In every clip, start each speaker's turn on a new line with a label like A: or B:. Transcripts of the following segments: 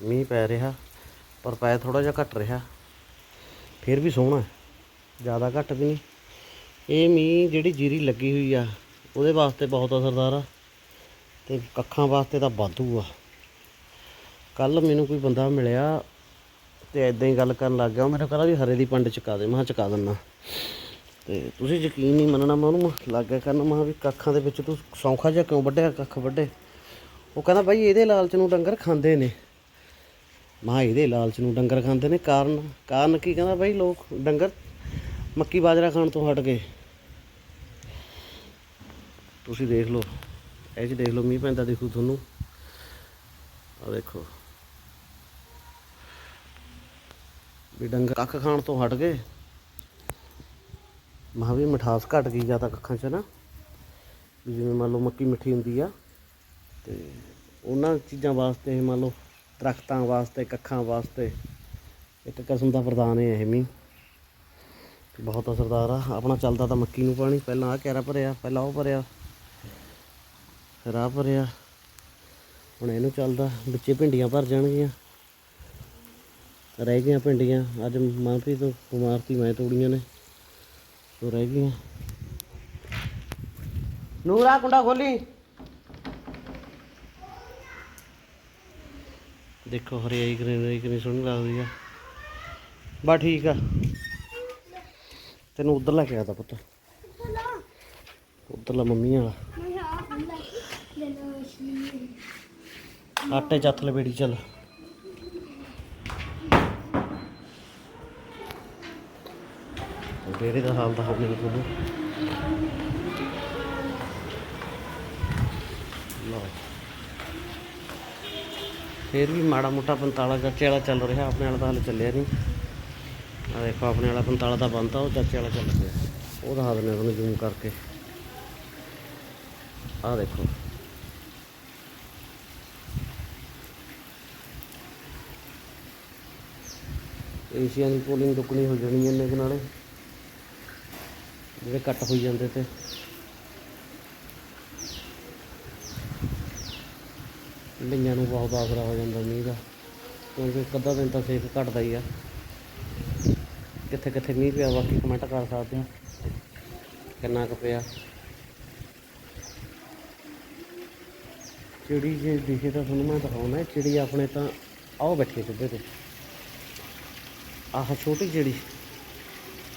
A: ਮੀਂਹ ਪੈ ਰਿਹਾ, ਪਰ ਪੈ ਥੋੜਾ ਜਿਹਾ ਘਟ ਰਿਹਾ। ਫਿਰ ਵੀ ਸੋਹਣਾ ਜ਼ਿਆਦਾ ਘੱਟ ਵੀ ਨਹੀਂ। ਇਹ ਮੀਂਹ ਜਿਹੜੀ ਜੀਰੀ ਲੱਗੀ ਹੋਈ ਆ, ਉਹਦੇ ਵਾਸਤੇ ਬਹੁਤ ਅਸਰਦਾਰ ਆ ਤੇ ਕੱਖਾਂ ਵਾਸਤੇ ਤਾਂ ਵਾਧੂ ਆ। ਕੱਲ ਮੈਨੂੰ ਕੋਈ ਬੰਦਾ ਮਿਲਿਆ ਤੇ ਐਦਾਂ ਹੀ ਗੱਲ ਕਰਨ ਲੱਗ ਗਿਆ, ਉਹ ਮੇਰੇ ਕਹਿੰਦਾ ਵੀ ਹਰੇ ਦੀ ਪੰਡ ਚੁਕਾ ਦੇ, ਮੈਂ ਚੁਕਾ ਦਿੰਦਾ। ਤੇ ਤੁਸੀਂ ਯਕੀਨ ਨਹੀਂ ਮੰਨਣਾ ਮੈਂ ਉਹਨੂੰ ਲੱਗ ਗਿਆ ਕਰਨ, ਮੈਂ ਕਿਹਾ ਵੀ ਕੱਖਾਂ ਦੇ ਵਿੱਚ ਤੂੰ ਸੌਂਖਾ ਜਿਹਾ ਕਿਉਂ ਵੱਢਿਆ, ਕੱਖ ਵੱਢੇ? ਉਹ ਕਹਿੰਦਾ ਬਾਈ ਇਹਦੇ ਲਾਲਚ ਨੂੰ ਡੰਗਰ ਖਾਂਦੇ ਨੇ। ਮਾਂ, ਇਹਦੇ ਲਾਲਚ ਨੂੰ ਡੰਗਰ ਖਾਂਦੇ ਨੇ, ਕਾਰਨ ਕਾਰਨ ਕੀ ਕਹਿੰਦਾ ਬਾਈ ਲੋਕ? ਡੰਗਰ? ਮੱਕੀ ਬਾਜਰਾ ਖਾਣ ਤੋਂ ਹਟ ਗਏ। ਤੁਸੀਂ ਦੇਖ ਲਓ, ਇਹ 'ਚ ਦੇਖ ਲਓ, ਮੀਂਹ ਪੈਂਦਾ ਦੇਖੂ ਤੁਹਾਨੂੰ। ਆ ਦੇਖੋ। ਵੀ ਡੰਗਰ ਕੱਖ ਖਾਣ ਤੋਂ ਹਟ ਗਏ। ਮਹਾਂ ਵੀ ਮਿਠਾਸ ਘਟ ਗਈ ਜਾਂ ਤਾਂ ਕੱਖਾਂ 'ਚ ਨਾ। ਵੀ ਜਿਵੇਂ ਮੰਨ ਲਓ ਮੱਕੀ ਮਿੱਠੀ ਹੁੰਦੀ ਆ, ਤੇ ਉਹਨਾਂ ਚੀਜ਼ਾਂ ਵਾਸਤੇ ਮੰਨ ਲਓ ਦਰਖਤਾਂ ਵਾਸਤੇ, ਕੱਖਾਂ ਵਾਸਤੇ ਇੱਕ ਕਿਸਮ ਦਾ ਵਰਦਾਨ ਹੈ ਇਹ ਮੀਂਹ। ਬਹੁਤ ਅਸਰਦਾਰ ਆ। ਆਪਣਾ ਚੱਲਦਾ ਤਾਂ ਮੱਕੀ ਨੂੰ ਪਾਣੀ। ਪਹਿਲਾਂ ਆ ਕੈਰਾ ਭਰਿਆ, ਪਹਿਲਾਂ ਉਹ ਭਰਿਆ, ਫਿਰ ਆਹ ਭਰਿਆ। ਹੁਣ ਇਹਨੂੰ ਚੱਲਦਾ, ਵਿੱਚੇ ਭਿੰਡੀਆਂ ਭਰ ਜਾਣਗੀਆਂ। ਰਹਿ ਗਈਆਂ ਭਿੰਡੀਆਂ। ਅੱਜ ਮਾਂਪੀ ਤੋਂ ਬਿਮਾਰ ਸੀ ਮੈਂ ਤੋੜੀਆਂ ਨੇ। ਸੋ ਰਹਿ ਗਈਆਂ। ਨੂਰਾ, ਕੁੰਡਾ ਖੋਲੀ। ਦੇਖੋ ਹਰਿਆਈ ਗ੍ਰੀਨਰੀ ਕਿੰਨੀ ਸੋਹਣੀ ਲੱਗਦੀ ਆ। ਬਾ ਠੀਕ ਆ। ਤੈਨੂੰ ਉਧਰ ਲੈ ਕੇ ਆਦਾ ਪੁੱਤ। ਉਧਰਲਾ ਮੰਮੀ ਵਾਲਾ। ਆਟੇ ਚੱਥ ਲਵੇੜੀ ਚੱਲ। ਡੇਰੇ ਦਾ ਹਾਲ ਤਾਂ ਹੋ ਤੁਹਾਨੂੰ ਫਿਰ ਵੀ ਮਾੜਾ ਮੋਟਾ 45 ਚਾਚੇ ਵਾਲਾ ਚੱਲ ਰਿਹਾ, ਆਪਣੇ ਵਾਲਾ ਤਾਂ ਹਾਲੇ ਚੱਲਿਆ ਨਹੀਂ। ਆ ਦੇਖੋ, ਆਪਣੇ ਵਾਲਾ 45 ਦਾ ਬੰਦਾ ਉਹ ਚਾਚੇ ਵਾਲਾ ਚੱਲ ਪਿਆ। ਉਹ ਦਿਖਾ ਦਿੰਦੇ ਤੁਹਾਨੂੰ ਜ਼ੂਮ ਕਰਕੇ। ਆ ਦੇਖੋ। ਏਸ਼ੀਆ ਦੀ ਪੋਲਿੰਗ ਦੁੱਗਣੀ ਹੋ ਜਾਣੀ ਇਹਨੇ ਨਾਲੇ। ਜਿਹੜੇ ਕੱਟ ਹੋਈ ਜਾਂਦੇ ਤੇ। ਲਈਆਂ ਨੂੰ ਬਹੁਤ ਆਸਰਾ ਹੋ ਜਾਂਦਾ ਮੀਂਹ ਦਾ। ਕਿਉਂਕਿ ਇੱਕ ਅੱਧਾ ਦਿਨ ਤਾਂ ਸੇਫ ਘਟਦਾ ਹੀ ਆ। ਕਿੱਥੇ ਕਿੱਥੇ ਮੀਂਹ ਪਿਆ, ਬਾਕੀ ਕਮੈਂਟ ਕਰ ਸਕਦੇ ਆ ਕਿੰਨਾ ਕੁ ਪਿਆ। ਚਿੜੀ ਜੇ ਦਿਖੇ ਤਾਂ ਤੁਹਾਨੂੰ ਮੈਂ ਦਿਖਾਉਣਾ, ਚਿੜੀ ਆਪਣੇ ਤਾਂ ਆਓ ਬੈਠੀ ਸਿੱਧੇ ਤੇ। ਆਹ ਛੋਟੀ ਚਿੜੀ।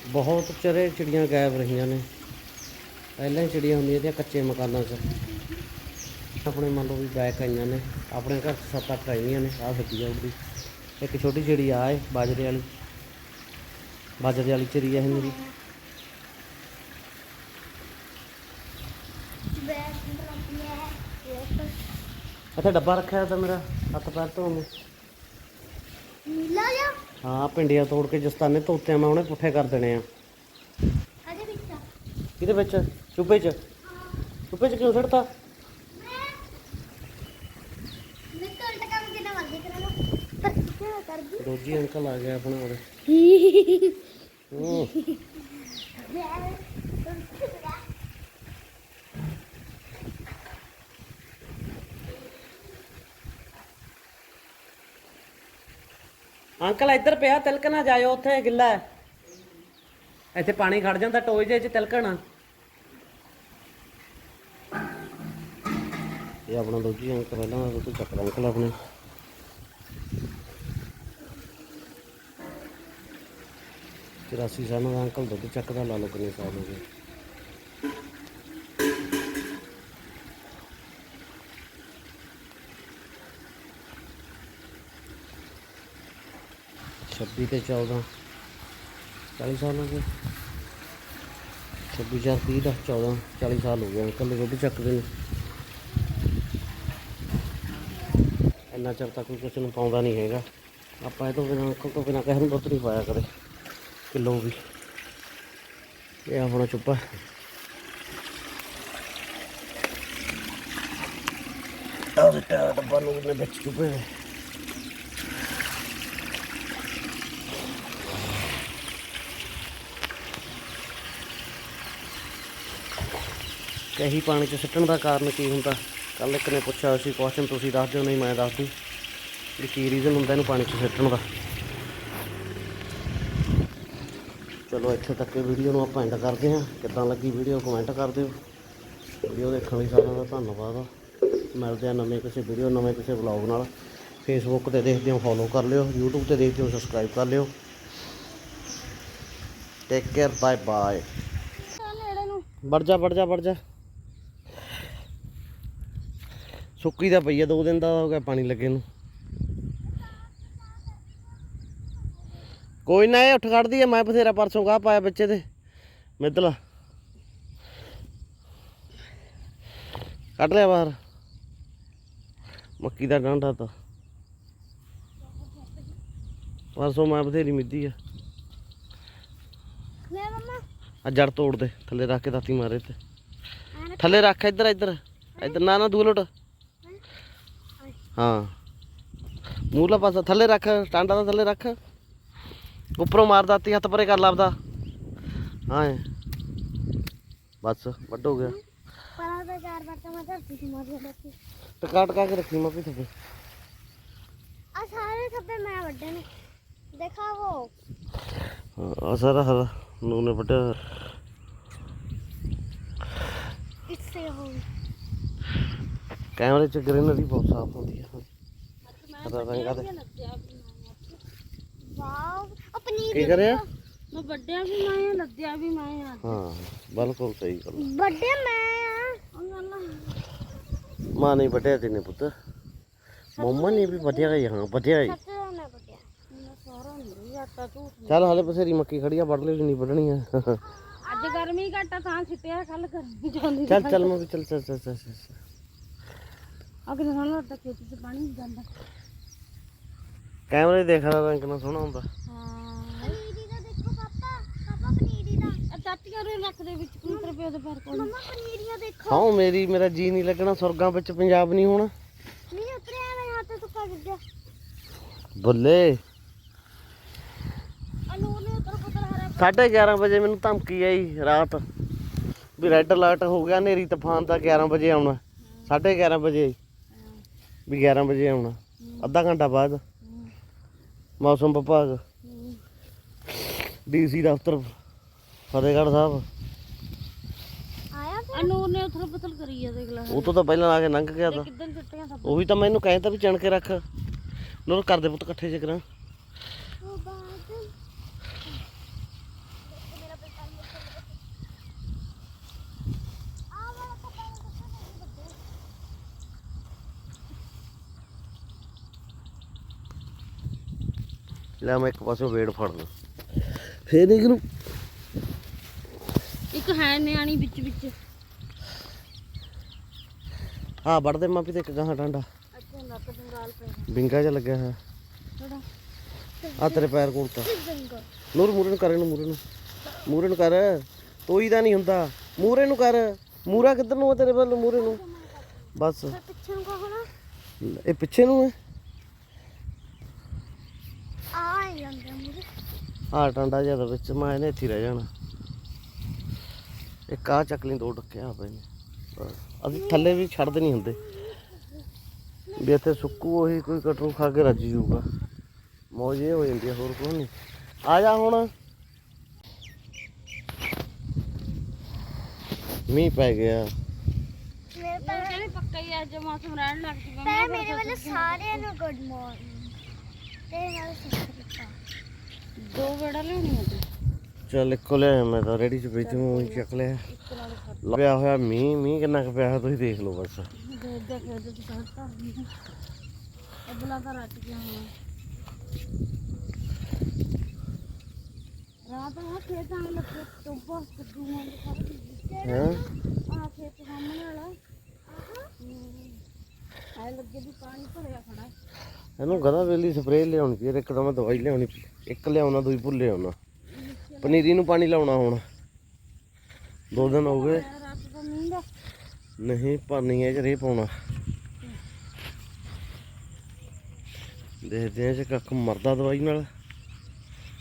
A: ਬਹੁਤ ਚਿਹਰੇ ਚਿੜੀਆਂ ਗਾਇਬ ਰਹੀਆਂ ਨੇ। ਪਹਿਲਾਂ ਹੀ ਚਿੜੀਆਂ ਹੁੰਦੀਆਂ ਤੇ ਕੱਚੇ ਮਕਾਨਾਂ 'ਚ। ਆਪਣੇ ਮੰਨ ਲਓ ਵੀ ਗਾਇਕ ਆਈਆਂ ਨੇ ਆਪਣੇ ਘਰ 'ਚ ਸੱਤ ਅੱਠ ਆਈਆਂ ਨੇ ਆਹ ਸੱਜੀ ਉੱਡਦੀ ਇੱਕ ਛੋਟੀ ਚਿੜੀ ਆ ਏ ਬਾਜਰੇ ਵਾਲੀ। ਬਾਜਰੇ ਵਾਲੀ ਚਿੜੀ ਆ ਇਹ ਮੇਰੀ। ਇੱਥੇ ਡੱਬਾ ਰੱਖਿਆ ਤਾਂ ਮੇਰਾ ਹੱਥ ਪੈਰ ਧੋਣ ਨੂੰ।
B: ਨੀਲਾ ਜਾ
A: ਹਾਂ ਪਿੰਡੀਆਂ ਤੋੜ ਕੇ ਜਸਤਾਨੇ ਧੋਤੇ ਮੈਂ ਉਹਨੇ ਪੁੱਠੇ ਕਰ ਦੇਣੇ ਆ।
B: ਅਜੇ ਵਿੱਚ।
A: ਕਿਹਦੇ ਵਿੱਚ? ਚੁੱਪੇ 'ਚ। ਚੁੱਪੇ 'ਚ ਕਿਉਂ ਛੱਡਤਾ
B: ਮੈਂ ਤਾਂ ਉਲਟਾ ਕੰਮ ਕਿੰਨਾ ਮਰਜ਼ੀ ਕਰਾ ਲਓ ਪਰ ਕਿਆ ਕਰਦੀ?
A: ਰੋਜੀ ਅੰਕਲ ਆ ਗਿਆ ਆਪਣਾ ਉਹਦੇ ਅੰਕਲ, ਇੱਧਰ ਪਿਆ ਤਿਲਕ ਨਾ ਜਾਇਓ, ਉੱਥੇ ਗਿੱਲਾ ਹੈ। ਇੱਥੇ ਪਾਣੀ ਖੜ ਜਾਂਦਾ, ਟੋਏ ਜਿਹੇ 'ਚ ਤਿਲਕਣਾ। ਇਹ ਆਪਣਾ ਦੋਜੀ ਅੰਕਲ, ਪਹਿਲਾਂ ਦੁੱਧ ਚੱਕਦਾ ਅੰਕਲ ਆਪਣੇ। ਚੁਰਾਸੀ ਸਾਲਾਂ ਦਾ ਅੰਕਲ ਦੁੱਧ ਚੱਕਦਾ, ਲਾ ਲਓ ਕਿੰਨੇ ਸਾਲ ਹੋ ਗਏ। ਛੱਬੀ ਤੇ 14 40 ਸਾਲ ਹੋ ਗਏ। ਛੱਬੀ ਚਾਰ ਤੀਹ ਦਾ 14 40 ਸਾਲ ਹੋ ਗਏ ਅੰਕਲ ਦੁੱਧ ਚੱਕਦੇ ਨੇ। ਇੰਨਾ ਚਿਰ ਤੱਕ ਕੋਈ ਕਿਸੇ ਨੂੰ ਪਾਉਂਦਾ ਨਹੀਂ ਹੈਗਾ। ਆਪਾਂ ਇਹ ਤੋਂ ਬਿਨਾਂ, ਅੰਕਲ ਤੋਂ ਬਿਨਾਂ ਕਿਸੇ ਨੂੰ ਦੁੱਧ ਨਹੀਂ ਪਾਇਆ ਕਰੇ ਕਿਲੋ ਵੀ। ਇਹ ਆਪਣਾ ਚੁੱਪਾ। ਉਹਦੇ ਡੱਬਾ ਨੂੰ ਨੇ ਵਿੱਚ ਚੁੱਪੇ ਨੇ। ਕਹੀ ਪਾਣੀ ਚ ਸਿੱਟਣ ਦਾ ਕਾਰਨ ਕੀ ਹੁੰਦਾ? ਕੱਲ ਇੱਕ ਨੇ ਪੁੱਛਿਆ ਸੀ ਕੁਐਸਚਨ ਤੁਸੀਂ ਦੱਸ ਦਿਓ, ਨਹੀਂ ਮੈਂ ਦੱਸ ਦੂੰ ਵੀ ਕੀ ਰੀਜ਼ਨ ਹੁੰਦਾ ਇਹਨੂੰ ਪਾਣੀ 'ਚ ਸਿੱਟਣ ਦਾ? ਚਲੋ ਇੱਥੇ ਤੱਕ ਵੀਡੀਓ ਨੂੰ ਆਪਾਂ ਐਂਡ ਕਰਦੇ ਹਾਂ। ਕਿੱਦਾਂ ਲੱਗੀ ਵੀਡੀਓ ਕਮੈਂਟ ਕਰ ਦਿਓ। ਵੀਡੀਓ ਦੇਖਣ ਲਈ ਸਾਰਿਆਂ ਦਾ ਧੰਨਵਾਦ। ਮਿਲਦੇ ਆ ਨਵੇਂ ਕਿਸੇ ਵੀਡੀਓ, ਨਵੇਂ ਕਿਸੇ ਵਲੌਗ ਨਾਲ। ਫੇਸਬੁੱਕ ਤੇ ਦੇਖਦੇ ਹੋ ਫੋਲੋ ਕਰ ਲਿਓ। YouTube ਤੇ ਦੇਖਦੇ ਹੋ ਸਬਸਕ੍ਰਾਈਬ ਕਰ ਲਿਓ। ਟੇਕ ਕੇਅਰ ਬਾਏ ਬਾਏ
B: ਚੱਲ
A: ਵੜ ਜਾ ਵੜ ਜਾ ਵੜ ਜਾ। ਸੁੱਕੀ ਦਾ ਪਈ ਆ, ਦੋ ਦਿਨ ਦਾ ਹੋ ਗਿਆ ਪਾਣੀ ਲੱਗੇ ਨੂੰ। ਕੋਈ ਨਾ ਇਹ ਉੱਠ ਖੜਦੀ ਆ ਮੈਂ ਬਥੇਰਾ ਪਰਸੋਂ ਗਾਹ ਪਾਇਆ ਬੱਚੇ ਤੇ ਮਿੱਤਲਾ। ਕੱਢ ਲਿਆ ਬਾਹਰ। ਮੱਕੀ ਦਾ ਡਾਂਡਾ ਤਾਂ। ਪਰਸੋਂ ਮੈਂ ਬਥੇਰੀ ਮਿੱਦੀ ਆ।
B: ਲੈ ਮਮਾ।
A: ਆ ਜੜ ਤੋੜ ਦੇ ਥੱਲੇ ਰੱਖ ਕੇ ਦਾਤੀ ਮਾਰੇ ਤੇ। ਥੱਲੇ ਰੱਖ ਇੱਧਰ ਇੱਧਰ। ਇੱਧਰ ਨਾ ਨਾ ਦੂਰ ਲੋਟ ਹਾਂ। ਮੂਲਾ ਪਾਸਾ ਥੱਲੇ ਰੱਖ ਟਾਂਡਾ ਦਾ ਥੱਲੇ ਰੱਖ। ਉੱਪਰੋਂ ਮਾਰ ਦਾਤੀ ਹੱਥ ਪਰੇ ਕਰ ਲਾਪਦਾ ਹਾਂ। ਬਸ ਵੱਡ ਹੋ ਗਿਆ।
B: ਪਰਾਂ ਦਾ ਚਾਰ ਬੱਚਾ ਮੈਂ ਧਰਤੀ ਸੀ ਮਾਰ ਸੀ
A: ਟਕਾ ਟਕਾ ਕੇ ਰੱਖੀ ਮਾਪੀ ਥੱਲੇ।
B: ਆ ਸਾਰੇ ਥੱਪੇ ਮੈਂ ਵੱਡੇ ਨੇ। ਦੇਖਾ ਉਹ।
A: ਆ ਸਾਰਾ ਹਰਾ ਨੂੰ ਨੇ ਵੱਡਿਆ
B: ਇੱਥੇ ਹੋ
A: ਕੈਮਰੇ ਚ ਗ੍ਰੀਨਰੀ ਬਹੁਤ ਸਾਫ਼ ਹੁੰਦੀ ਹੈ ਹਰਾ ਰੰਗਾਂ ਦੇ।
B: ਵਾਓ। ਉਹ ਪਨੀਰ
A: ਕੀ ਕਰਿਆ?
B: ਮੈਂ ਵੱਡਿਆ ਵੀ ਮੈਂ ਆ ਲੱਦਿਆ ਵੀ ਮੈਂ ਆ
A: ਹਾਂ ਬਿਲਕੁਲ ਸਹੀ ਗੱਲ
B: ਵੱਡੇ ਮੈਂ ਆ।
A: ਮਾਂ ਨਹੀਂ ਵੱਡਿਆ ਤੈਨੇ ਪੁੱਤ। ਮੰਮਾ ਨੇ ਵੀ ਵੱਡਿਆ। ਹੀ ਹਾਂ ਵੱਡਿਆ ਹੀ।
B: ਸੱਚ ਮੈਂ ਵੱਡਿਆ। ਮੈਂ ਸਾਰਾ ਨਹੀਂ ਆਟਾ ਝੂਠ
A: ਚੱਲ ਹਾਲੇ ਬਸੇਰੀ ਮੱਕੀ ਖੜੀ ਆ ਵੱਢ ਲਿਓ ਜਿੰਨੀ ਵੱਢਣੀ ਆ।
B: ਅੱਜ ਗਰਮੀ ਘਟਾ ਤਾਂ ਸਿੱਟਿਆ ਕੱਲ ਗਰਮੀ ਜਾਂਦੀ
A: ਚੱਲ ਚੱਲ ਮੈਂ ਵੀ ਚੱਲ ਚੱਲ ਚੱਲ ਚੱਲ ਚੱਲ।
B: ਅਗਲੇ ਸਾਲ ਤਾਂ ਖੇਤ 'ਚ ਪਾਣੀ ਨਹੀਂ ਜਾਂਦਾ।
A: ਕੈਮਰੇ ਦੇਖ ਰਿਹਾ ਰੰਗ ਕਿੰਨਾ ਸੋਹਣਾ ਹੁੰਦਾ
B: ਹਾਂ ਪਨੀਰੀ ਦਾ ਦੇਖੋ ਪਾਪਾ ਪਾਪਾ ਪਨੀਰੀ ਦਾ ਚਾਟੀਆਂ ਰੇ ਰੱਖ ਦੇ ਵਿੱਚ ਕੁੰਤਰ ਪਿਓ ਦੇ ਪੈਰ ਕੋਲ। ਮਮਾ ਪਨੀਰੀਆਂ ਦੇਖੋ।
A: ਹਾਂ ਮੇਰੀ ਮੇਰਾ ਜੀ ਨਹੀਂ ਲੱਗਣਾ ਸੁਰਗਾਂ ਵਿੱਚ ਪੰਜਾਬ ਨਹੀਂ ਹੋਣਾ।
B: ਨਹੀਂ ਉਤਰਿਆ ਮੇਰੇ ਹੱਥ ਤੁੱਕਾ ਗਿੱਜਾ।
A: ਬੱਲੇ।
B: ਅਨੂਰ ਨੇ ਉਤਰ ਪੁੱਤਰ ਹਰਾ
A: 11:30 ਵਜੇ ਮੈਨੂੰ ਧਮਕੀ ਆਈ ਰਾਤ। ਵੀ ਰੈੱਡ ਅਲਰਟ ਹੋ ਗਿਆ ਨੇਰੀ ਤੂਫਾਨ ਤਾਂ 11 ਵਜੇ ਆਉਣਾ। 11:30 ਵਜੇ ਵੀ 11 ਵਜੇ ਆਉਣਾ। ਅੱਧਾ ਘੰਟਾ ਬਾਅਦ। ਮੌਸਮ ਵਿਭਾਗ। ਡੀਸੀ ਦਫ਼ਤਰ ਫਤਿਹਗੜ੍ਹ ਸਾਹਿਬ।
B: ਆਇਆ ਫਿਰ? ਅਨੂਰ ਨੇ ਉਤਰ ਪੁੱਤਰ ਕਰੀ ਆ ਦੇਖ ਲੈ।
A: ਉਹ ਤੋਂ ਤਾਂ ਪਹਿਲਾਂ ਆ ਕੇ ਲੰਘ ਗਿਆ ਤਾਂ।
B: ਕਿੱਦਾਂ ਚਿੱਟੀਆਂ ਸਭ।
A: ਉਹੀ ਤਾਂ ਮੈਨੂੰ ਕਹਿੰਦਾ ਵੀ ਚਣ ਕੇ ਰੱਖ। ਲੋਰ ਕਰਦੇ ਪੁੱਤ ਇਕੱਠੇ ਚ ਕਰਾਂ।
B: ਉਹ ਬਾਤ। ਮੇਰਾ ਪੈਸਾ ਆ ਵਾਲਾ ਪਤਾ ਨਹੀਂ
A: ਲੈ ਮੈਂ ਇੱਕ ਪਾਸੇ ਵੇੜ ਫੜ ਲਾਂ ਫੇਰ ਇਹ ਨੂੰ
B: ਇੱਕ ਹੈ ਨਿਆਣੀ ਵਿੱਚ ਵਿੱਚ।
A: ਹਾਂ ਵੜਦੇ ਮਾਪੀ ਤੇ ਇੱਕ ਗਾਹਾਂ ਡਾਂਡਾ।
B: ਅੱਛਾ ਲੱਕ ਜੰਗਾਲ ਪੈ
A: ਬਿੰਗਾ ਜਿਹਾ ਲੱਗਿਆ ਹੋਇਆ।
B: ਥੋੜਾ
A: ਆ ਤੇਰੇ ਪੈਰ ਕੋਲ ਤਾਂ। ਨੂਰ ਮੂਰੇ ਨੂੰ ਕਰ ਮੂਰੇ ਨੂੰ। ਮੂਰੇ ਨੂੰ ਕਰ। ਤੋਈ ਦਾ ਨਹੀਂ ਹੁੰਦਾ। ਮੂਰੇ ਨੂੰ ਕਰ। ਮੂਰਾ ਕਿੱਧਰ ਨੂੰ ਆ ਤੇਰੇ ਵੱਲ ਮੂਰੇ ਨੂੰ? ਬਸ।
B: ਪਿੱਛੇ ਨੂੰ ਕਾ ਹੋਣਾ
A: ਇਹ ਪਿੱਛੇ ਨੂੰ ਹੈ
B: ਆ ਜਾਂਦੇ ਮੁਰੇ
A: ਆ ਟਾਂਡਾ ਤਾਂ ਵਿੱਚ ਮੈਂ ਇਹਨੇ ਇੱਥੇ ਰਹਿ ਜਾਣਾ। ਇੱਕ ਆ ਚੱਕਲੀ ਦੋ ਡੱਕਿਆ ਪਏ ਨੇ। ਬਸ। ਅਸੀਂ ਥੱਲੇ ਵੀ ਛੱਡਦੇ ਨਹੀਂ ਹੁੰਦੇ। ਵੀ ਇੱਥੇ ਸੁੱਕੂ ਉਹੀ ਕੋਈ ਕਟਰੂ ਖਾ ਕੇ ਰੱਜ ਜੂਗਾ। ਮੌਜ ਇਹ ਹੋ ਜਾਂਦੀ ਆ ਹੋਰ ਕੋਈ ਨਹੀਂ। ਆ ਜਾ ਹੁਣ। ਮੀਂਹ ਪੈ ਗਿਆ।
B: ਮੇਰੇ ਤਾਂ ਕਹਿੰਦੇ ਪੱਕਾ ਹੀ ਅੱਜ ਮੌਸਮ ਰਹਿਣ ਲੱਗ ਜੂਗਾ। ਮੈਂ ਮੇਰੇ ਵੱਲ ਸਾਰਿਆਂ ਨੂੰ ਗੁੱਡ ਮਾਰਨਿੰਗ ਤੇ ਨਾਲ ਸਿੱਖਾ ਦੋ ਵੇੜਾ ਲੈਣੀ ਹੈ
A: ਚੱਲ ਇੱਕੋ ਲਿਆ ਮੈਂ ਤਾਂ ਰੈਡੀ ਚ ਬੈਠੀ ਮੈਂ ਚੱਕ ਲਿਆ।
B: ਇੱਕ
A: ਹੋਇਆ ਮੀਂਹ ਮੀਂਹ ਕਿੰਨਾ ਕੁ ਪਿਆ ਹੋਇਆ, ਤੁਸੀਂ ਦੇਖ ਲਓ ਬਸ।
B: ਦੇ ਤਾਂ ਰੱਟ ਗਿਆ ਰਾਤ ਨੂੰ ਖੇਤਾਂ ਵਿੱਚ ਲੱਗੇ ਟੋਬਾ ਕੱਦੂ ਮੰਨ ਕਰ
A: ਹੈਂ?
B: ਆ ਖੇਤ ਸਾਹਮਣੇ ਵਾਲਾ ਆਹ ਲੱਗੇ ਵੀ ਪਾਣੀ ਭਰਿਆ ਖੜਾ
A: ਇਹਨੂੰ ਗਦਾ ਵੇਲੀ ਸਪਰੇਅ ਲਿਆਉਣੀ ਪਈ ਇੱਕ ਮੈਂ ਦਵਾਈ ਲਿਆਉਣੀ ਪਈ, ਇੱਕ ਲਿਆਉਣਾ, ਦੂਈ ਭੁੱਲੇ ਆਉਣਾ ਪਨੀਰੀ ਨੂੰ ਪਾਣੀ ਲਾਉਣਾ ਹੁਣ। ਦੋ ਦਿਨ ਹੋ ਗਏ। ਨਹੀਂ ਪਾਣੀ ਹੈ ਚ ਰੇ ਪਾਉਣਾ। ਦੇਖਦੇ ਆ ਜੇ ਕੱਖ ਮਰਦਾ ਦਵਾਈ ਨਾਲ।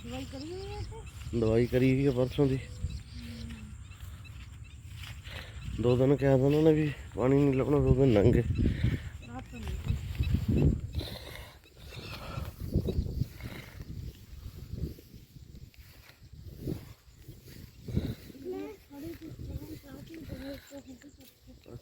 B: ਦਵਾਈ ਕਰੀ ਹੋਈ ਹੈ ਤੇ?
A: ਦਵਾਈ ਕਰੀ ਹੋਈ ਆ ਪਰਸੋਂ ਦੀ। ਦੋ ਦਿਨ ਕਿਹਾ ਤਾਂ ਉਹਨਾਂ ਨੇ ਵੀ ਪਾਣੀ ਨਹੀਂ ਲਾਉਣਾ ਦੋ ਦਿਨ ਲੰਘ।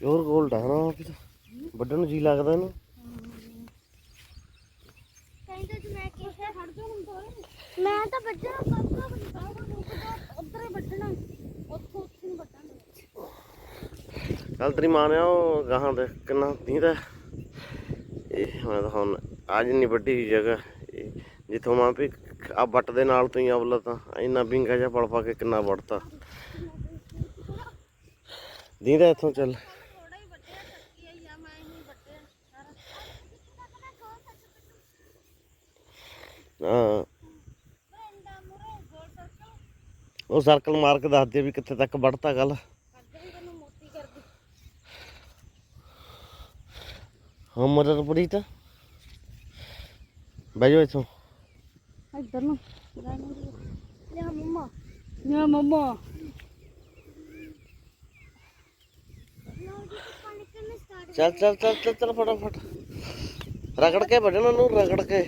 A: ਪਿਓਰ 골ਡ ਹੈ ਨਾ ਵੀ ਤਾਂ। ਵੱਢਣ ਨੂੰ ਜੀ ਲੱਗਦਾ ਇਹਨੂੰ
B: ਮੈਂ ਤੋਂ। ਮੈਂ ਤਾਂ ਵੱਢਣਾ ਪਾਪਾ ਬੰਦਾ ਉੱਧਰ ਹੀ ਵੱਢਣਾ ਉੱਥੋਂ ਉੱਥੇ ਨਹੀਂ ਵੱਢਾਂਗੇ
A: ਕੱਲ ਤੇਰੀ ਮਾਂ ਨੇ ਉਹ ਗਾਹਾਂ ਦੇ ਕਿੰਨਾ ਦੀਂਦਾ ਇਹ ਮੈਂ ਤਾਂ ਹੁਣ ਅੱਜ ਨਹੀਂ ਵੱਡੀ ਜਗ੍ਹਾ ਇਹ ਜਿੱਥੋਂ ਮਾਂ ਵੀ ਆ ਬੱਟ ਦੇ ਨਾਲ ਤੋਂ ਹੀ ਅਵਲਾ ਤਾਂ ਇੰਨਾ ਬਿੰਗਾ ਜਿਹਾ ਪਲ ਪਾ ਕੇ ਕਿੰਨਾ ਵੜਤਾ ਦੀਂਦਾ ਇੱਥੋਂ ਚੱਲ
B: ਥੋੜਾ ਹੀ ਵੱਢਿਆ ਚੱਕੀ ਆਈ ਆ ਮੈਂ ਹੀ ਵੱਢਿਆ ਸਾਰਾ
A: ਹਾਂ। ਉਹ ਸਰਕਲ ਮਾਰ ਕੇ ਦੱਸ ਦੇ ਵੀ ਕਿੱਥੇ ਤੱਕ ਵੜਤਾ ਗੱਲ।
B: ਹੀ ਤੈਨੂੰ ਮੋਤੀ ਕਰਦੀ
A: ਹਾਂ ਮਦਦ ਪੜੀ ਤਾਂ ਬਹਿ ਜਾਓ ਇੱਥੋਂ।
B: ਇੱਧਰ ਨੂੰ। ਲੈ ਮੰਮਾ। ਲੈ ਮੰਮਾ
A: ਚੱਲ ਚੱਲ ਚੱਲ ਚੱਲ ਚੱਲ ਫਟਾਫਟ। ਰਗੜ ਕੇ ਵੱਢਣਾ ਨੂੰ ਰਗੜ ਕੇ।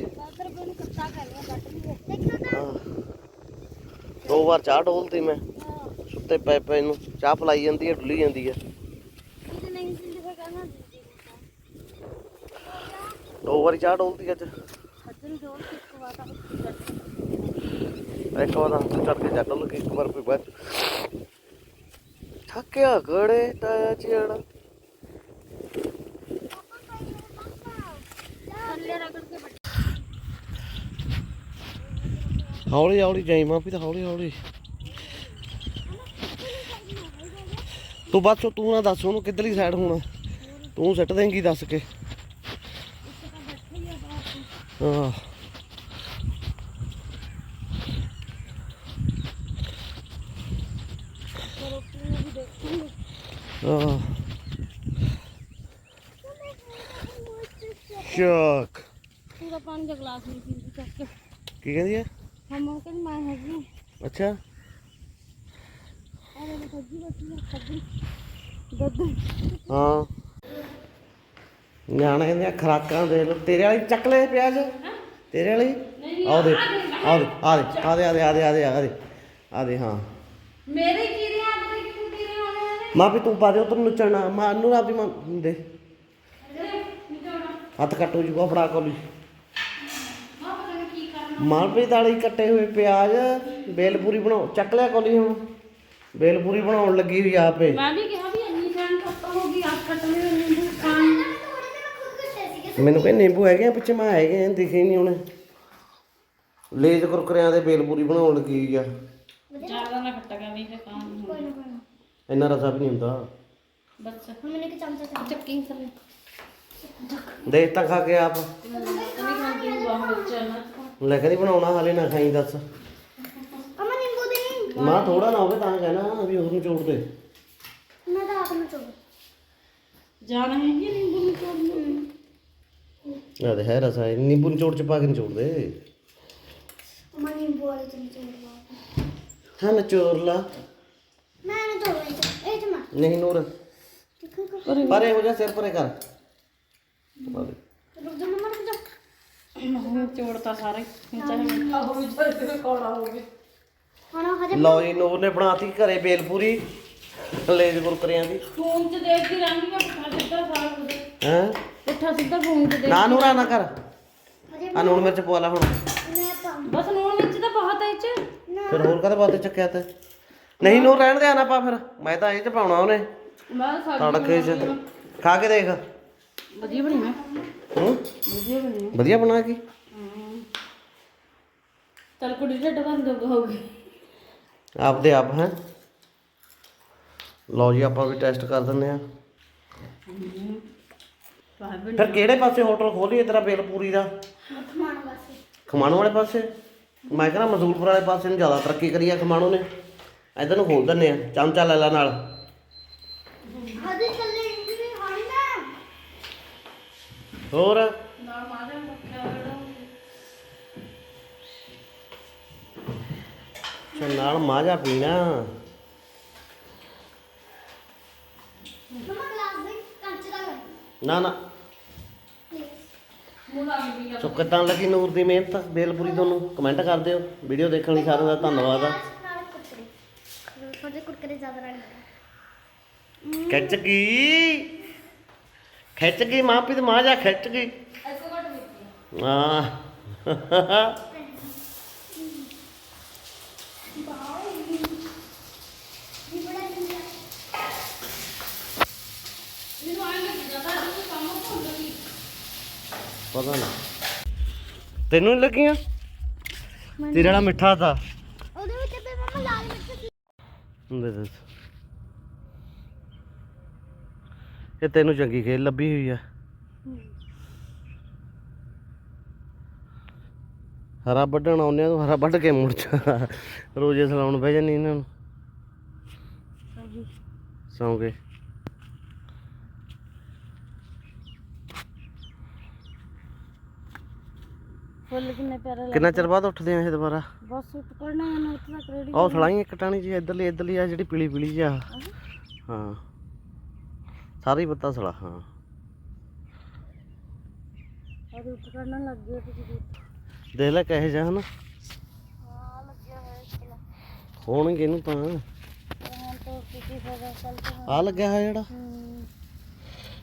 A: ਦੋ ਵਾਰ ਚਾਹ ਡੋਲਦੀ ਮੈਂ। ਸੁੱਤੇ ਪੈ ਪੈ ਨੂੰ ਚਾਹ ਪਲਾਈ ਜਾਂਦੀ ਹੈ ਡੁੱਲੀ ਜਾਂਦੀ ਹੈ। ਦੋ ਵਾਰੀ ਚਾਹ ਡੋਲਦੀ ਅੱਜ।
B: ਇੱਕ ਵਾਰ
A: ਹੱਥ ਕਰਕੇ ਜੱਟ ਲੱਗੇ ਇੱਕ ਵਾਰ ਵੀ ਬਾਅਦ ਥੱਕਿਆ ਗੜੇ ਤਾਂ ਚੇੜਾ
B: ਥੱਲੇ ਰਗੜ
A: Haulie, haulie James, mampir ਹੌਲੀ haulie. ਤੂੰ ਬਸ ਤੂੰ ਨਾ ਦੱਸ ਉਹਨੂੰ ਕਿੱਧਰਲੀ ਸਾਈਡ ਹੋਣਾ। ਤੂੰ ਸੱਟ ਦੇਂਗੀ ਦੱਸ ਕੇ। ਹਾਂ। ਚੱਕ
B: ਪੂਰਾ ਪਾਣੀ ਦਾ ਗਲਾਸ ਨਹੀਂ ਪੀਂਦੀ ਚੱਕ ਕੀ।
A: ਕਹਿੰਦੀ ਹੈ
B: ਮਮਾ ਕਹਿੰਦੀ ਮੈਂ ਹੈਗੀ ਹਾਂ।
A: ਅੱਛਾ
B: ਅਰੇ ਮੈਂ ਸੱਜੀ ਬੱਤੀ ਆ ਸੱਜੀ ਦੁੱਧ
A: ਹਾਂ ਨਿਆਣੇ ਕਹਿੰਦੇ ਆ ਖਰਾਕਾਂ ਦੇ ਲੋ ਤੇਰੇ ਵਾਲੀ ਚੱਕ ਲੈ ਪਿਆਜ਼ ਤੇਰੇ ਵਾਲੀ ਆਹ ਦੇ ਆਹ ਦੇ ਆਹ ਦੇ ਆਹ ਦੇ ਆਹ ਦੇ ਆਹ ਦੇ ਆਹ ਦੇ ਆਹ ਦੇ ਆਹ ਦੇ ਹਾਂ
B: ਮੇਰੇ ਕਿਉਂ ਕੀੜੇ ਆਉਣੇ ਨੇ
A: ਮਾਂ ਵੀ ਤੂੰ ਪਾ ਦੇ ਉਧਰ ਨੂੰ ਚੜਨਾ ਮਾਂ ਨੂੰ ਆਪਦੀ ਮਾਂ ਦੇ ਹੱਥ ਕੱਟੋ ਜੀ ਕੋ ਫੜਾ ਕੋਲੀ
B: ਮਾਂ ਪਤਾ ਨਹੀਂ ਕੀ ਕਰਨਾ
A: ਮਾਲਪ੍ਰੀਤ ਵਾਲੀ ਕੱਟੇ ਹੋਏ ਪਿਆਜ਼ ਬੇਲਪੂਰੀ ਬਣਾਓ ਚੱਕ ਲਿਆ ਕੋਲੀ ਹੁਣ। ਬੇਲਪੂਰੀ ਬਣਾਉਣ ਲੱਗੀ ਹੋਈ ਆਪੇ।
B: ਮੈਂ ਵੀ ਕਿਹਾ ਵੀ ਇੰਨੀ ਜਾਨ ਕੱਟ ਹੋ ਗਈ ਆਪ ਕੱਟ ਲਈ ਨਿੰਬੂ ਖਾਣ
A: ਮੈਨੂੰ ਕਹਿੰਦੇ ਨਿੰਬੂ ਹੈਗੇ ਆ ਪਿੱਛੇ ਮੈਂ ਹੈਗੇ ਆ ਦਿਖੇ ਨਹੀਂ ਉਹਨੇ। ਲੇਜ ਕੁਰਕਰਿਆਂ ਦੇ ਬੇਲਪੂਰੀ ਬਣਾਉਣ ਲੱਗੀ ਹੋਈ ਆ।
B: ਜ਼ਿਆਦਾ ਨਾ ਖੱਟਾ ਕਰ ਨਹੀਂ ਤੇ ਕੰਮ ਕੋਈ ਨਾ ਕੋਈ ਨਾ।
A: ਇੰਨਾ ਰਸਾ ਵੀ ਨਹੀਂ ਹੁੰਦਾ।
B: ਬਸ। ਹੁਣ ਮੈਨੂੰ ਕਿ ਚਮਚਾ ਚੱਕੀ ਸਰ
A: ਦੇਖ ਤਾਂ ਖਾ ਕੇ ਆਪ।
B: ਨਾ
A: ਲੈ ਕੇ ਬਣਾਉਣਾ ਹਾਲੇ ਨਾ ਖਾਈ ਦੱਸ।
B: ਅਮਾ ਨਿੰਬੂ ਦੇ।
A: ਮਾਂ ਥੋੜਾ ਨਾ ਹੋਵੇ ਤਾਂ ਕਹਿਣਾ ਵੀ ਹੋਰ ਨੂੰ ਚੋੜ ਦੇ।
B: ਮੈਂ ਤਾਂ ਆਪ ਨੂੰ ਚੋੜ ਜਾਣਾ ਹੈ ਜੀ ਨਿੰਬੂ ਨੂੰ ਚੋੜਨਾ
A: ਆ ਦੇ ਹੈ ਰਸਾ ਇਹ ਨਿੰਬੂ ਨਿਚੋੜ ਚ ਪਾ ਕੇ ਨਿਚੋੜ ਦੇ
B: ਅਮਾ ਨਿੰਬੂ ਵਾਲੇ ਚਮਚੇ ਲਵਾ
A: ਹਾਂ ਨਿਚੋੜ ਲਾ।
B: ਮੈਂ ਨਾ ਚੋੜ ਇਹ ਜਮਾ
A: ਨਹੀਂ ਨੂਰ। ਪਰੇ ਹੋ ਜਾ ਸਿਰ ਪਰੇ ਕਰ।
B: ਰੁਕ ਜਾ ਮਮਾ ਰੁਕ ਜਾ ਚੋੜਤਾ ਸਾਰੇ। ਚਾਹੇ ਆਹੋ ਵੀ ਚਾਹੇ ਕੋੜਾ ਹੋ ਗਿਆ। ਹਾਂ ਹਜੇ
A: ਲਓ ਜੀ ਨੂਰ ਨੇ ਬਣਾਤੀ ਘਰੇ ਬੇਲਪੂਰੀ ਲੇਜ ਕੁਰਕਰਿਆਂ ਦੀ।
B: ਫੋਨ 'ਚ ਦੇਖਦੀ ਰਹਿੰਦੀ ਆ ਪੁੱਠਾ ਸਿੱਧਾ ਸਾਰਾ ਕੁਝ
A: ਹੈ?
B: ਪੁੱਠਾ ਸਿੱਧਾ ਫੋਨ 'ਚ ਦੇਖ
A: ਨਾ ਨੂਰਾ ਨਾ ਕਰ ਆ। ਨੂਣ ਮਿਰਚ ਪਵਾ ਲਾ ਹੁਣ।
B: ਬਸ ਨੂਣ ਵਿੱਚ ਤਾਂ ਬਹੁਤ ਹੈ ਇਹ 'ਚ।
A: ਫਿਰ ਹੋਰ ਕਦੇ ਬਾਤੇ ਚੱਕਿਆ ਤੇ? ਨਹੀਂ ਨੂਰ ਰਹਿਣ ਦੇ ਆ ਨਾ ਪਾ ਫਿਰ। ਮੈਂ ਤਾਂ ਇਹ ਚ ਪਾਉਣਾ ਉਹਨੇ।
B: ਮੈਂ
A: ਤੜਕੇ ਚ। ਖਾ ਕੇ ਦੇਖ।
B: ਵਧੀਆ ਬਣੀ ਮੈਂ।
A: ਹੂੰ?
B: ਵਧੀਆ ਬਣੀ
A: ਵਧੀਆ ਬਣਾ ਕੇ?
B: ਚਲ ਕੁੜੀ ਢਿੱਡ ਬੰਦ ਹੋ ਗਈ
A: ਆਪਦੇ ਆਪ ਹੈ? ਲਓ ਜੀ ਆਪਾਂ ਵੀ ਟੈਸਟ ਕਰ ਦਿੰਦੇ ਆ ਫਿਰ ਕਿਹੜੇ ਪਾਸੇ ਹੋਟਲ ਖੋਲੀਏ ਤੇਰਾ ਬੇਲਪੂਰੀ ਦਾ?
B: ਵਾਸਤੇ
A: ਖਮਾਣੋ ਵਾਲੇ ਪਾਸੇ? ਮੈਂ ਕਹਿੰਦਾ ਮਜ਼ਦੂਰਪੁਰ ਵਾਲੇ ਪਾਸੇ ਨੂੰ ਜ਼ਿਆਦਾ ਤਰੱਕੀ ਕਰੀ ਆ ਖਮਾਣੋ ਨੇ। ਇਧਰ ਨੂੰ ਖੋਲ ਦਿੰਨੇ ਆ ਚਮਚਾ ਲੈ ਲੈ ਨਾਲ
B: ਹਜੇ ਚੱਲੇ ਇੰਜ ਵੀ ਹਾਣੀ ਨਾ
A: ਹੋਰ?
B: ਨਾਲ
A: ਨਾਲ ਮਾਜਾ ਪੀਣਾ।
B: ਮਮਾ ਗਲਾਸ ਦੇ ਕੰਚ ਦਾ ਕਰ
A: ਨਾ ਨਾ। ਸੋ ਕਿੱਦਾਂ ਲੱਗੀ ਨੂਰ ਦੀ ਮਿਹਨਤ ਬੇਲਪੁਰੀ ਤੁਹਾਨੂੰ ਕਮੈਂਟ ਕਰ ਦਿਓ। ਵੀਡੀਓ ਦੇਖਣ ਲਈ ਸਾਰਿਆਂ ਦਾ ਧੰਨਵਾਦ ਆ।
B: ਨਾਲ ਕੁਰਕਰੇ ਥੋੜੇ ਕੁਰਕਰੇ ਜ਼ਿਆਦਾ ਰਹਿਣ
A: ਖਿੱਚ ਗਈ ਖਿੱਚ ਗਈ ਮਾਂ ਪੀ ਤੇ ਮਾਜਾ ਖਿੱਚ ਗਈ। ਹਾਂ। ਪਤਾ ਨਾ। ਤੈਨੂੰ ਨੀ ਲੱਗੀਆਂ? ਤੇਰੇ ਵਾਲਾ ਮਿੱਠਾ ਤਾਂ।
B: ਉਹਦੇ ਵਿੱਚ ਤੇ ਮਮਾ ਲਾਲ ਮਿਰਚ ਸੀ।
A: ਇਹ ਤੈਨੂੰ ਚੰਗੀ ਖੇਲ ਲੱਭੀ ਹੋਈ ਆ। ਹਰਾ ਵੱਢਣ ਆਉਂਦੇ ਆ ਤੂੰ ਹਰਾ ਵੱਢ ਕੇ ਮੁੜ ਜਾ। ਰੋਜੇ ਸਲਾਉਣ ਬਹਿ ਜਾਨੀ ਇਹਨਾਂ ਨੂੰ। ਸੌਂ ਗਏ।
B: ਫੁੱਲ ਕਿੰਨੇ ਪਿਆਰੇ
A: ਕਿੰਨਾ ਚਿਰ ਬਾਅਦ ਉੱਠਦੇ ਆ ਇਹ ਦੁਬਾਰਾ?
B: ਬਸ ਇਹਨੂੰ ਉੱਥੇ ਤੱਕ ਰੈਡੀ
A: ਆਹ ਸਲਾਈ ਇੱਕ ਟਾਣੀ ਜੀ ਇਧਰਲੀ ਇਧਰਲੀ ਆ ਜਿਹੜੀ ਪੀਲੀ ਪੀਲੀ ਜੀ ਆ ਹਾਂ। ਸਾਰੀ ਪੱਤਾ ਸਲਾ ਹਾਂ।
B: ਉੱਪਰ ਕਰਨ ਲੱਗ ਗਿਆ ਤੁਸੀਂ
A: ਦੇਖ ਲੈ ਕਹੇ ਜਾ ਹਨਾ?
B: ਹਾਂ ਲੱਗਿਆ ਹੋਇਆ ਇਸ ਕੋਲ
A: ਹੋਣਗੇ ਇਹਨੂੰ ਤਾਂ।
B: ਹੁਣ ਤਾਂ ਕਿਸੇ ਫਾਇਦਾ ਚੱਲ ਤੇ
A: ਆ ਲੱਗਿਆ ਹੋਇਆ ਜਿਹੜਾ?
B: ਹੂੰ।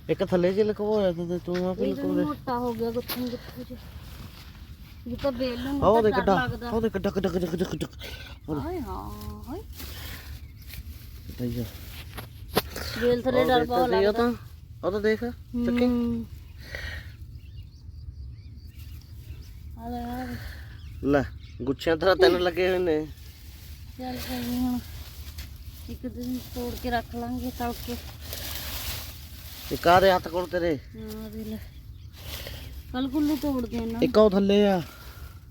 A: ਇੱਕ ਥੱਲੇ ਜੇ ਲਕਵਾਇਆ ਤਾਂ ਤੂੰ ਆ
B: ਇਹ
A: ਬਿਲਕੁਲ
B: ਮੋਟਾ ਹੋ ਗਿਆ ਗੁੱਥਮ ਗੁੱਥੂ ਚ ਇਹ ਤਾਂ ਬੇਲ ਨੂੰ
A: ਆਹ ਉਹਦੇ ਕੱਡਾ
B: ਡਰ ਲੱਗਦਾ।
A: ਉਹਦੇ ਕੱਡਾ ਕੱਡਾ ਕੱਡਾ ਕੱਡਾ
B: ਹਾਏ ਹਾਂ ਹਾਏ। ਬੇਲ ਥੱਲੇ ਡਰ ਬਹੁਤ
A: ਉਹ
B: ਲੱਗਦਾ।
A: ਤਾਂ ਉਹ ਤਾਂ ਦੇਖ ਚੱਕੀ।
B: ਹੂੰ। ਆ ਲੈ ਆ ਲੈ।
A: ਲੈ ਗੁੱਛਿਆਂ ਤਰ੍ਹਾਂ ਤਿੰਨ ਲੱਗੇ ਹੋਏ ਨੇ।
B: ਚੱਲ ਕੋਈ ਨੀ ਹੁਣ ਇੱਕ ਦਿਨ ਤੋੜ ਕੇ ਰੱਖ ਲਾਂਗੇ ਤਲ ਕੇ
A: ਇੱਕ ਆ ਦੇ ਹੱਥ ਕੋਲ ਤੇਰੇ।
B: ਹਾਂ ਦੇ ਲੈ। ਕੱਲ ਕੁੱਲੂ ਤੋੜਦੇ ਇਹਨਾਂ ਨੂੰ
A: ਇੱਕ ਉਹ ਥੱਲੇ ਆ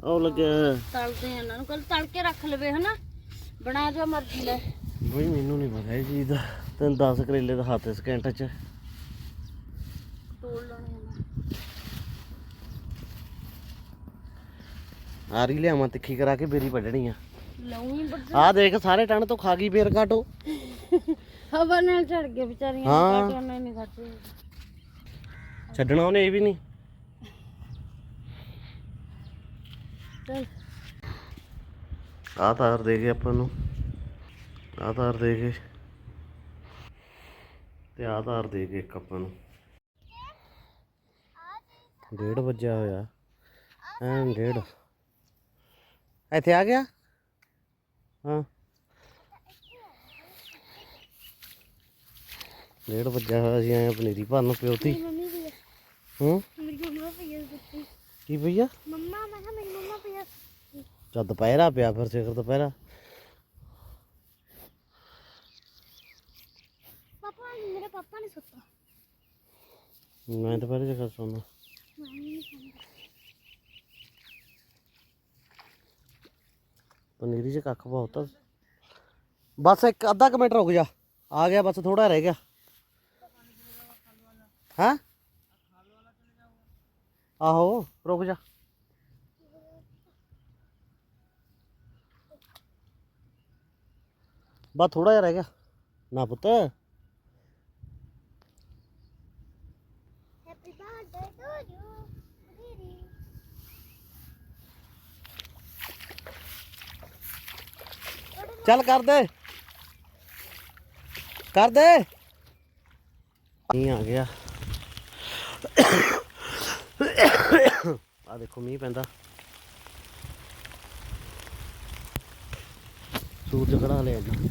A: ਉਹ ਲੱਗਿਆ ਹੋਇਆ।
B: ਤਲਦੇ ਆ ਇਹਨਾਂ ਨੂੰ। ਕੱਲ ਤਲ ਕੇ ਰੱਖ ਲਵੇ ਹਨਾ। ਬਣਾ ਜੋ ਮਰਜ਼ੀ ਲੈ।
A: ਬਈ ਮੈਨੂੰ ਨਹੀਂ ਪਤਾ ਇਹ ਚੀਜ਼ ਦਾ। ਤੈਨੂੰ 10 ਕਰੇਲੇ ਦਾ ਹੱਥ ਸਕਿੰਟ ਚ।
B: ਤੋੜ ਲੈਣੇ ਆ
A: ਆਰੀ ਲਿਆਵਾਂ ਤਿੱਖੀ ਕਰਾ ਕੇ ਬੇਰੀ ਵੱਢਣੀ ਆ।
B: ਹੀ ਬੱਦ
A: ਆ ਦੇਖ ਸਾਰੇ ਟਣ ਤੋਂ ਖਾ ਗਈ ਬੇਰ ਕਾਟੋ।
B: ਹਵਾ ਨਾਲ ਝੜ ਗਏ ਵਿਚਾਰੀਆਂ
A: ਹਾਂ।
B: ਕਾਟਿਆਂ ਨੇ ਨਹੀਂ ਖਾਤੇ
A: ਛੱਡਣਾ ਉਹਨੇ ਇਹ ਵੀ ਨਹੀਂ। ਆ ਤਾਰ ਦੇ ਗਏ ਆਪਾਂ ਨੂੰ। ਆ ਤਾਰ ਦੇ ਗਏ। ਤੇ ਆ ਤਾਰ ਦੇ ਗਏ ਇੱਕ ਆਪਾਂ ਨੂੰ। ਡੇਢ ਵੱਜਿਆ ਹੋਇਆ। ਐਂ ਡੇਢ। ਇੱਥੇ ਆ ਗਿਆ? ਹਾਂ। ਡੇਢ ਵੱਜਿਆ ਹੋਇਆ ਸੀ ਐਂ ਪਨੀਰੀ ਭਰਨ ਪਿਓਤੀ
B: ਮੰਮੀ
A: ਹੂੰ?
B: ਮੇਰੀ ਮੰਮਾ
A: ਕੀ ਭਈਆ
B: ਮੰਮਾ ਮੈਂ ਕਿਹਾ ਮੇਰੀ ਮੰਮਾ ਪਈ
A: ਜਦ ਦੁਪਹਿਰਾ ਪਿਆ ਫਿਰ ਸਿਖਰ ਦੁਪਹਿਰਾ।
B: ਪਾਪਾ ਮੇਰੇ ਪਾਪਾ ਨੇ ਸੁੱਤਾ
A: ਮੈਂ ਦੁਪਹਿਰੇ ਜਗਾ ਸੌਣਾ
B: ਮੈਂ ਨਹੀਂ ਸੌਂਦਾ
A: ਪਨੀਰੀ ਚ ਕੱਖ ਬਹੁਤ ਆ ਬਸ ਇੱਕ ਅੱਧਾ ਕੁ ਮਿੰਟ ਰੁਕ ਜਾ ਆ ਗਿਆ ਬਸ ਥੋੜਾ ਰਹਿ ਗਿਆ ਹਾਂ ਆਹੋ ਰੁਕ ਜਾ ਬਸ ਥੋੜਾ ਜਿਹਾ ਰਹਿ ਗਿਆ ਨਾ ਪੁੱਤ
B: ਹੈਪੀ ਬਰਥਡੇ ਟੂ ਯੂ ਦੀਦੀ
A: ਚੱਲ ਕਰ ਦੇ। ਕਰ ਦੇ। ਮੀਂਹ ਆ ਗਿਆ। ਆ ਦੇਖੋ ਮੀਂਹ ਪੈਂਦਾ। ਸੂਰਜ ਖੜਾ ਲਿਆ ਜੀ।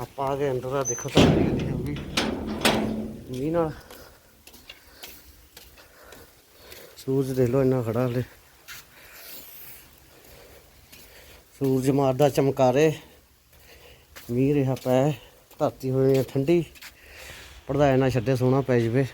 A: ਆਪਾਂ ਆ ਗਏ ਅੰਦਰ ਆ ਦੇਖੋ ਤਾਂ। ਮੀਂਹ ਨਾਲ। ਸੂਰਜ ਦੇਖ ਲੋ ਇੰਨਾ ਖੜਾ ਹਲੇ। ਸੂਰਜ ਮਾਰਦਾ ਚਮਕਾਰੇ। ਮੀਂਹ ਰਿਹਾ ਪੈ, ਧਰਤੀ ਹੋਈ ਹੈ ਠੰਡੀ। ਪੜਦਾ ਨਾ ਛੱਡੇ ਸੋਹਣਾ ਪੈ ਜਵੇ।